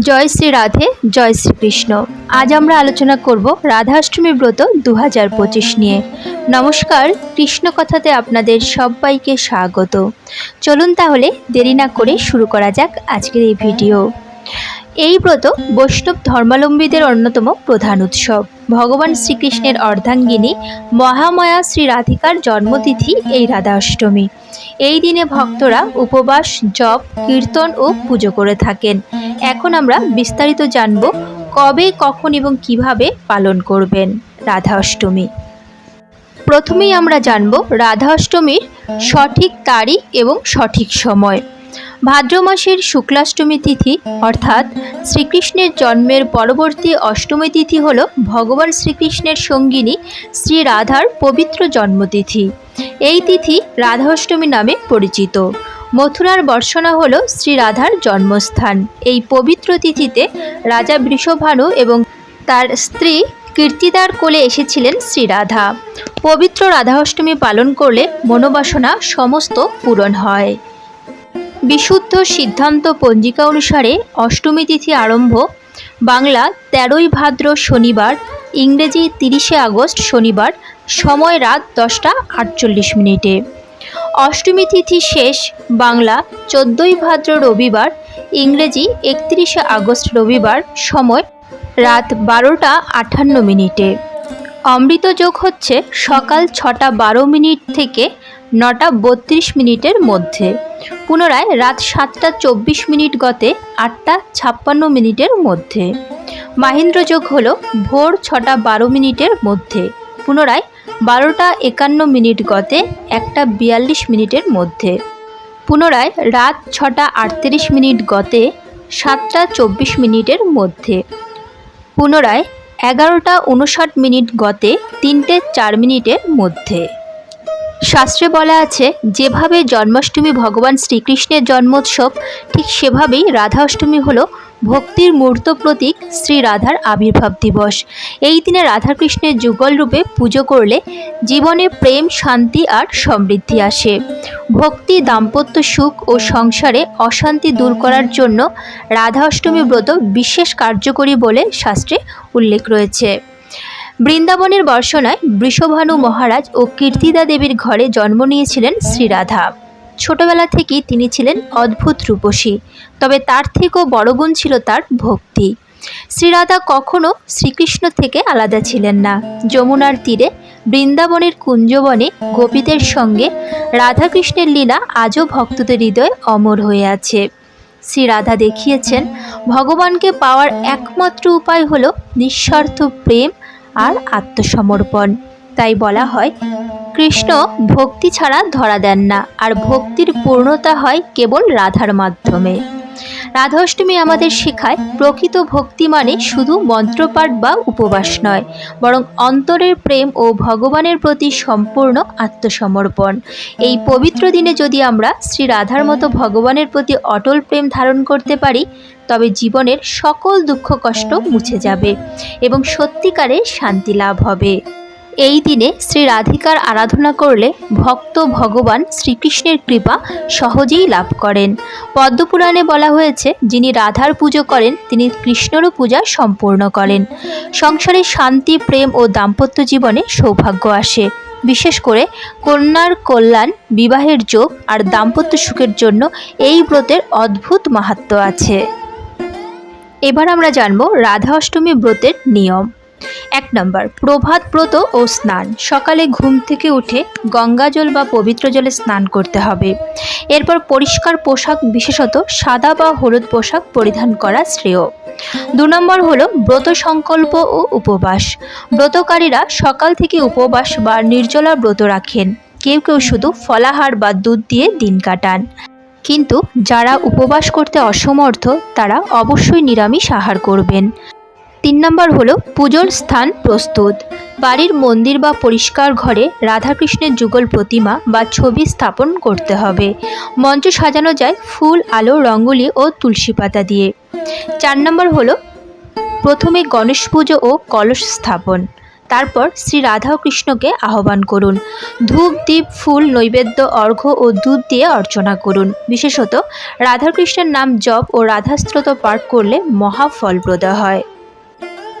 জয় শ্রী রাধে, জয় শ্রীকৃষ্ণ আজ আমরা আলোচনা করব রাধাষ্টমী ব্রত দু হাজার পঁচিশ নিয়ে। নমস্কার, কৃষ্ণ কথাতে আপনাদের সবাইকে স্বাগত। চলুন তাহলে দেরি না করে শুরু করা যাক আজকের এই ভিডিও। এই ব্রত বৈষ্ণব ধর্মাবলম্বীদের অন্যতম প্রধান উৎসব। ভগবান শ্রীকৃষ্ণের অর্ধাঙ্গিনী মহামায়া শ্রী রাধিকার জন্মতিথি এই রাধা অষ্টমী এই দিনে ভক্তরা উপবাস, জপ, কীর্তন ও পুজো করে থাকেন। এখন আমরা বিস্তারিত জানব কবে, কখন এবং কীভাবে পালন করবেন রাধা অষ্টমী। প্রথমেই আমরা জানব রাধা অষ্টমীর সঠিক তারিখ এবং সঠিক সময়। ভাদ্র মাসের শুক্লাষ্টমী তিথি অর্থাৎ শ্রীকৃষ্ণের জন্মের পরবর্তী অষ্টমী তিথি হল ভগবান শ্রীকৃষ্ণের সঙ্গিনী শ্রী রাধার পবিত্র জন্মতিথি। এই তিথি রাধা অষ্টমী নামে পরিচিত। মথুরার বর্ষণা হল শ্রী রাধার জন্মস্থান। এই পবিত্র তিথিতে রাজা বৃষভানু এবং তার স্ত্রী কীর্তিদার কোলে এসেছিলেন শ্রী রাধা। পবিত্র রাধা অষ্টমী পালন করলে মনোবাসনা সমস্ত পূরণ হয়। বিশুদ্ধ সিদ্ধান্ত পঞ্জিকা অনুসারে অষ্টমী তিথি আরম্ভ বাংলা তেরোই ভাদ্র শনিবার ইংরেজি তিরিশে আগস্ট শনিবার, সময় রাত দশটা আটচল্লিশ মিনিটে। অষ্টমী তিথি শেষ, বাংলা চোদ্দোই ভাদ্র রবিবার, ইংরেজি একত্রিশে আগস্ট রবিবার, সময় রাত বারোটা আটান্ন মিনিটে। অমৃত যোগ হচ্ছে সকাল ছটা বারো মিনিট থেকে নটা বত্রিশ মিনিটের মধ্যে। পুনরায় রাত সাতটা চব্বিশ মিনিট গতে আটটা ছাপ্পান্ন মিনিটের মধ্যে। মাহেন্দ্র যোগ হল ভোর ছটা বারো মিনিটের মধ্যে। পুনরায় বারোটা একান্ন মিনিট গতে একটা বিয়াল্লিশ মিনিটের মধ্যে। পুনরায় রাত ছটা আটত্রিশ মিনিট গতে সাতটা চব্বিশ মিনিটের মধ্যে। পুনরায় এগারোটা উনষাট মিনিট গতে তিনটে চার মিনিটের মধ্যে। শাস্ত্রে বলা আছে, যেভাবে জন্মাষ্টমী ভগবান শ্রীকৃষ্ণের জন্মোৎসব, ঠিক সেভাবেই রাধা অষ্টমী হল ভক্তির মূর্ত প্রতীক শ্রী রাধার আবির্ভাব দিবস। এই দিনে রাধাকৃষ্ণের যুগল রূপে পুজো করলে জীবনে প্রেম, শান্তি আর সমৃদ্ধি আসে। ভক্তি, দাম্পত্য সুখ ও সংসারে অশান্তি দূর করার জন্য রাধা অষ্টমী ব্রত বিশেষ কার্যকরী বলে শাস্ত্রে উল্লেখ রয়েছে। বৃন্দাবনের বর্ষণায় বৃষভানু মহারাজ ও কীর্তিদা দেবীর ঘরে জন্ম নিয়েছিলেন শ্রীরাধা ছোটবেলা থেকেই তিনি ছিলেন অদ্ভুত রূপসী, তবে তার থেকেও বড় গুণ ছিল তার ভক্তি। শ্রীরাধা কখনো শ্রীকৃষ্ণ থেকে আলাদা ছিলেন না। যমুনার তীরে, বৃন্দাবনের কুঞ্জবনে গোপীদের সঙ্গে রাধাকৃষ্ণের লীলা আজও ভক্তদের হৃদয়ে অমর হয়ে আছে। শ্রী রাধা দেখিয়েছেন, ভগবানকে পাওয়ার একমাত্র উপায় হলো নিঃস্বার্থ প্রেম আর আত্মসমর্পণ। তাই বলা হয় কৃষ্ণ ভক্তি ছাড়া ধরা দেন না, আর ভক্তির পূর্ণতা হয় কেবল রাধার মাধ্যমে। রাধাষ্টমী আমাদের শেখায়, প্রকৃত ভক্তি মানে শুধু মন্ত্রপাঠ বা উপবাস নয়, বরং অন্তরের প্রেম ও ভগবানের প্রতি সম্পূর্ণ আত্মসমর্পণ। এই পবিত্র দিনে যদি আমরা শ্রী রাধার মতো ভগবানের প্রতি অটল প্রেম ধারণ করতে পারি, তবে জীবনের সকল দুঃখ কষ্ট মুছে যাবে এবং সত্যিকারে শান্তি লাভ হবে। এই দিনে শ্রী রাধিকার আরাধনা করলে ভক্ত ভগবান শ্রীকৃষ্ণের কৃপা সহজেই লাভ করেন। পদ্মপুরাণে বলা হয়েছে, যিনি রাধার পুজো করেন, তিনি কৃষ্ণরও পূজা সম্পূর্ণ করেন। সংসারে শান্তি, প্রেম ও দাম্পত্য জীবনে সৌভাগ্য আসে। বিশেষ করে কন্যার কল্যাণ, বিবাহের যোগ আর দাম্পত্য সুখের জন্য এই ব্রতের অদ্ভুত মাহাত্ম্য আছে। এবার আমরা জানব রাধা অষ্টমী ব্রতের নিয়ম। এক নম্বর প্রভাত ব্রত ও স্নান। সকালে ঘুম থেকে উঠে গঙ্গাজল বা পবিত্র জলে স্নান করতে হবে। এরপর পরিষ্কার পোশাক, বিশেষত সাদা বা হলুদ পোশাক পরিধান করা শ্রেয়। দু নম্বর হলো ব্রত সংকল্প ও উপবাস। ব্রতকারীরা সকাল থেকে উপবাস বা নির্জলা ব্রত রাখেন। কেউ কেউ শুধু ফলাহার বা দুধ দিয়ে দিন কাটান। কিন্তু যারা উপবাস করতে অসমর্থ, তারা অবশ্যই নিরামিষ আহার করবেন। তিন নম্বর হলো পুজোর স্থান প্রস্তুত। বাড়ির মন্দির বা পরিষ্কার ঘরে রাধাকৃষ্ণের যুগল প্রতিমা বা ছবি স্থাপন করতে হবে। মঞ্চ সাজানো যায় ফুল, আলো, রঙ্গোলি ও তুলসী পাতা দিয়ে। চার নম্বর হলো প্রথমে গণেশ পুজো ও কলস স্থাপন। তারপর শ্রী রাধা কৃষ্ণকে আহ্বান করুন। ধূপ দ্বীপ ফুল, নৈবেদ্য অর্ঘ্য ও দুধ দিয়ে অর্চনা করুন। বিশেষত রাধাকৃষ্ণের নাম জপ ও রাধাস্ত্রোত পাঠ করলে মহা ফলপ্রদ হয়।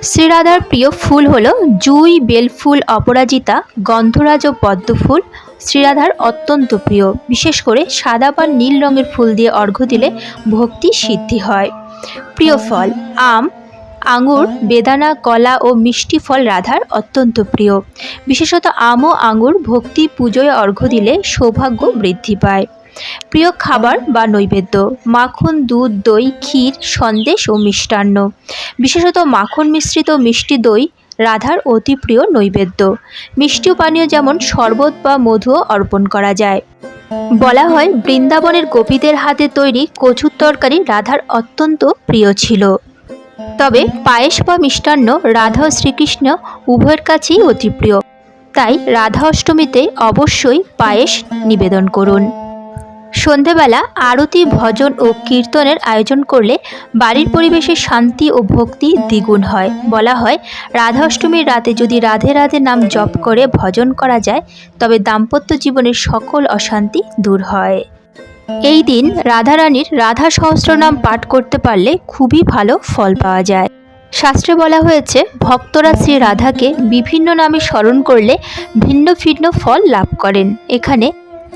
শ্রীরাধার প্রিয় ফুল হল জুই, বেলফুল, অপরাজিতা, গন্ধরাজ ও পদ্মফুল। শ্রীরাধার অত্যন্ত প্রিয়। বিশেষ করে সাদা বা নীল রঙের ফুল দিয়ে অর্ঘ্য দিলে ভক্তি সিদ্ধি হয়। প্রিয় ফল, আম, আঙুর, বেদানা, কলা ও মিষ্টি ফল রাধার অত্যন্ত প্রিয়। বিশেষত আম ও আঙুর ভক্তি পুজোয় অর্ঘ্য দিলে সৌভাগ্য বৃদ্ধি পায়। প্রিয় খাবার বা নৈবেদ্য, মাখন, দুধ, দই, ক্ষীর, সন্দেশ ও মিষ্টান্ন। বিশেষত মাখন মিশ্রিত মিষ্টি দই, রাধার অতি প্রিয় নৈবেদ্য। মিষ্টি পানীয় যেমন শরবত বা মধুও অর্পণ করা যায়। বলা হয়, বৃন্দাবনের গোপীদের হাতে তৈরি কচুর তরকারি রাধার অত্যন্ত প্রিয় ছিল। তবে পায়েস বা মিষ্টান্ন রাধা ও শ্রীকৃষ্ণ উভয়ের কাছেই অতি প্রিয়। তাই রাধা অষ্টমীতে অবশ্যই পায়েস নিবেদন করুন। সন্ধেবেলা আরতি, ভজন ও কীর্তনের আয়োজন করলে বাড়ির পরিবেশে শান্তি ও ভক্তি দ্বিগুণ হয়। বলা হয় রাধা অষ্টমীর রাতে যদি রাধে রাধে নাম জপ করে ভজন করা যায়, তবে দাম্পত্য জীবনের সকল অশান্তি দূর হয়। এই দিন রাধারানীর রাধা সহস্রনাম পাঠ করতে পারলে খুবই ভালো ফল পাওয়া যায়। শাস্ত্রে বলা হয়েছে, ভক্তরা শ্রী রাধাকে বিভিন্ন নামে স্মরণ করলে ভিন্ন ভিন্ন ফল লাভ করেন। এখানে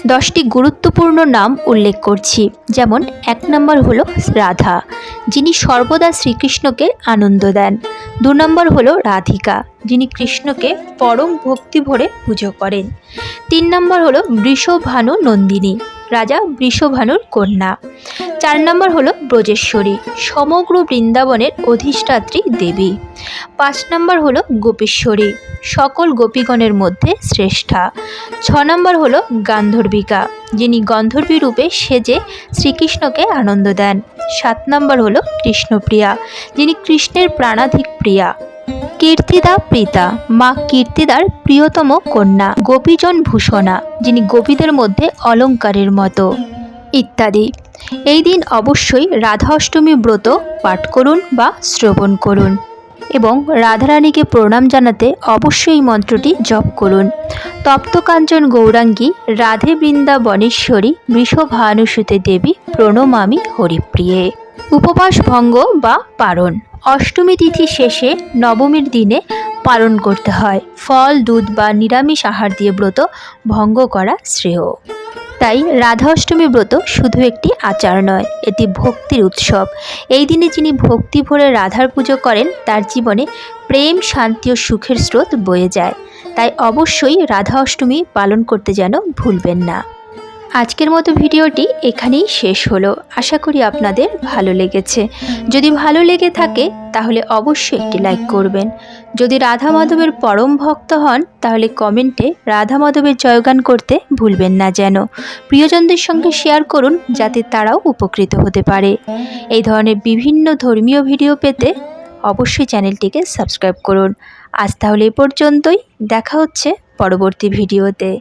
দশটি গুরুত্বপূর্ণ নাম উল্লেখ করছি। যেমন, এক নম্বর হলো রাধা, যিনি সর্বদা শ্রীকৃষ্ণকে আনন্দ দেন। দু নম্বর হলো রাধিকা, যিনি কৃষ্ণকে পরম ভক্তি ভরে পুজো করেন। তিন নম্বর হলো বৃষভানু নন্দিনী, রাজা বৃষভানুর কন্যা। চার নম্বর হলো ব্রজেশ্বরী, সমগ্র বৃন্দাবনের অধিষ্ঠাত্রী দেবী। পাঁচ নম্বর হলো গোপীশ্বরী, সকল গোপীগণের মধ্যে শ্রেষ্ঠা। ছ নম্বর হলো গান্ধর্বিকা, যিনি গন্ধর্বী রূপে সেজে শ্রীকৃষ্ণকে আনন্দ দেন। সাত নম্বর হলো কৃষ্ণপ্রিয়া, যিনি কৃষ্ণের প্রাণাধিক প্রিয়া। কীর্তিদা প্রীতা, মা কীর্তিদার প্রিয়তম কন্যা। গোপীজন ভূষণা, যিনি গোপীদের মধ্যে অলঙ্কারের মতো। ইত্যাদি। এই দিন অবশ্যই রাধা অষ্টমী ব্রত পাঠ করুন বা শ্রবণ করুন এবং রাধারানীকে প্রণাম জানাতে অবশ্যই মন্ত্রটি জপ করুন। তপ্তকাঞ্চন গৌরাঙ্গী রাধে বৃন্দাবনেশ্বরী বৃষভানুসুতে দেবী প্রণমামি হরিপ্রিয়ে। উপবাস ভঙ্গ বা পারণ। অষ্টমী তিথি শেষে নবমীর দিনে পালন করতে হয়। ফল, দুধ বা নিরামিষ আহার দিয়ে ব্রত ভঙ্গ করা শ্রেয়। তাই রাধা অষ্টমী ব্রত শুধু একটি আচার নয়, এটি ভক্তির উৎসব। এই দিনে যিনি ভক্তি ভরে রাধার পুজো করেন, তার জীবনে প্রেম, শান্তি ও সুখের স্রোত বয়ে যায়। তাই অবশ্যই রাধা অষ্টমী পালন করতে যেন ভুলবেন না। আজকের মতো ভিডিওটি এখানেই শেষ হলো। আশা করি আপনাদের ভালো লেগেছে। যদি ভালো লেগে থাকে, তাহলে অবশ্যই একটি লাইক করবেন। যদি রাধা মাধবের পরম ভক্ত হন, তাহলে কমেন্টে রাধা মাধবের জয়গান করতে ভুলবেন না যেন। প্রিয়জনদের সঙ্গে শেয়ার করুন, যাতে তারাও উপকৃত হতে পারে। এই ধরনের বিভিন্ন ধর্মীয় ভিডিও পেতে অবশ্যই চ্যানেলটিকে সাবস্ক্রাইব করুন। আজ তাহলে এ পর্যন্তই। দেখা হচ্ছে পরবর্তী ভিডিওতে।